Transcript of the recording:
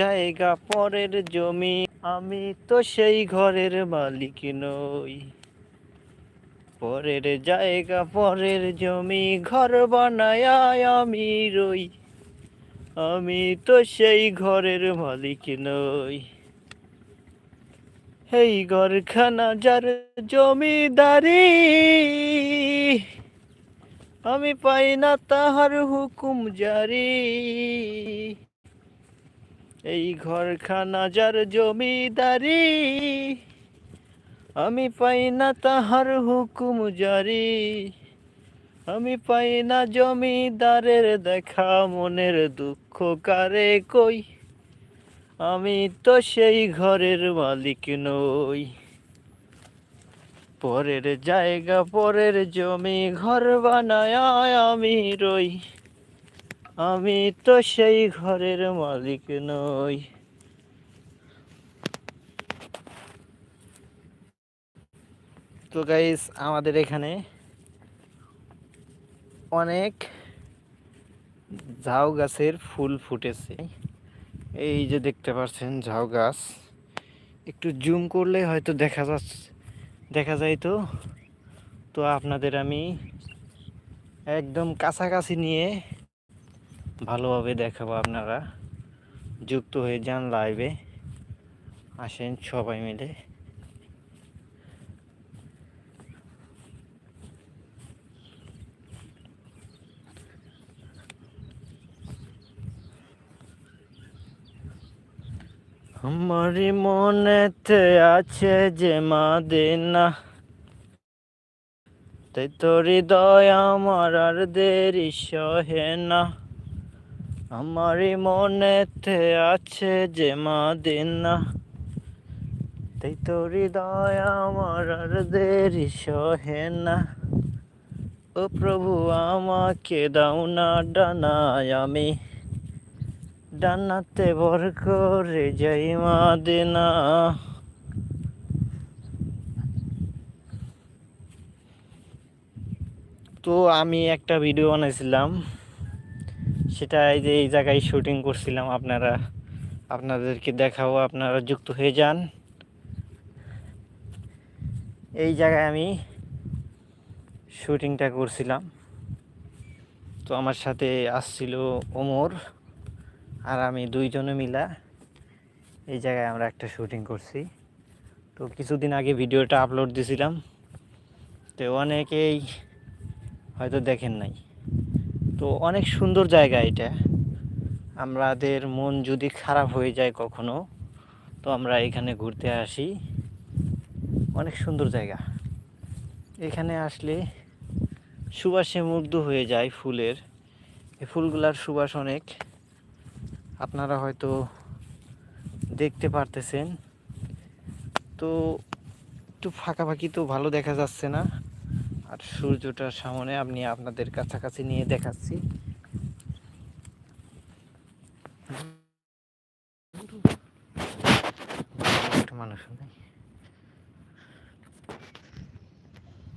জায়গা পরের জমি, আমি তো সেই ঘরের মালিক নই। পরের জায়গা পরের জমি, ঘর বানায় আমি রই। আমি তো সেই ঘরের মালিক নই। এই ঘরখানা যার জমিদারি, আমি পাই না তাহার হুকুম জারি। এই ঘরখানা যার জমিদারি, আমি পাই না তাহার হুকুম জারি। আমি পাই না জমিদারের দেখা, মনের দুঃখ কারে কই? আমি তো সেই ঘরের মালিক নই। পরের জায়গা, পরের জমি, ঘর বানায় আমি রই। আমি তো সেই ঘরের মালিক নই। তো গাইস আমাদের এখানে অনেক ঝাউ গাছের ফুল ফুটেছে। এই যে দেখতে পাচ্ছেন ঝাউ গাছ, একটু জুম করলে হয়তো দেখা যাচ্ছে দেখা যায় তো। তো আপনাদের আমি একদম কাছাকাছি নিয়ে ভালোভাবে দেখাবো আপনারা। যুক্ত হয়ে যান লাইভে আসেন সবাই মিলে। আমারই মনেতে আছে যে মাদিনা। তাই তোর হৃদয় আমার আর দেরি সহে না। আমারই মনেতে আছে যে মাদিনা। তাই তোর হৃদয় আমার আর দেরি সহে না। ও প্রভু, আমাকে দাও না ডানায় আমি। ডানাতে ভর করে যাই মাদিনা। তো আমি একটা ভিডিও বানাইছিলাম। সেটা এই যে এই জায়গায় শুটিং করছিলাম, আপনারা, আপনাদেরকে দেখাবো, আপনারা যুক্ত হয়ে যান। এই জায়গায় আমি শুটিংটা করছিলাম। তো আমার সাথে আসছিল ওমর আর আমি দুইজনে মিলা এই জায়গায় আমরা একটা শুটিং করছি। তো কিছুদিন আগে ভিডিওটা আপলোড দিছিলাম। তো অনেকেই হয়তো দেখেন নাই। তো অনেক সুন্দর জায়গা এটা। আমাদের মন যদি খারাপ হয়ে যায় কখনো, তো আমরা এখানে ঘুরতে আসি। অনেক সুন্দর জায়গা। এখানে আসলে সুবাসে মুগ্ধ হয়ে যায় ফুলের। এই ফুলগুলার সুবাস অনেক। আপনারা হয়তো দেখতে পারতেছেন। তো একটু ফাঁকাফাঁকি তো ভালো দেখা যাচ্ছে না। আর সূর্যটার সামনে আপনি আপনাদের কাছাকাছি নিয়ে দেখাচ্ছি। মানুষ নেই।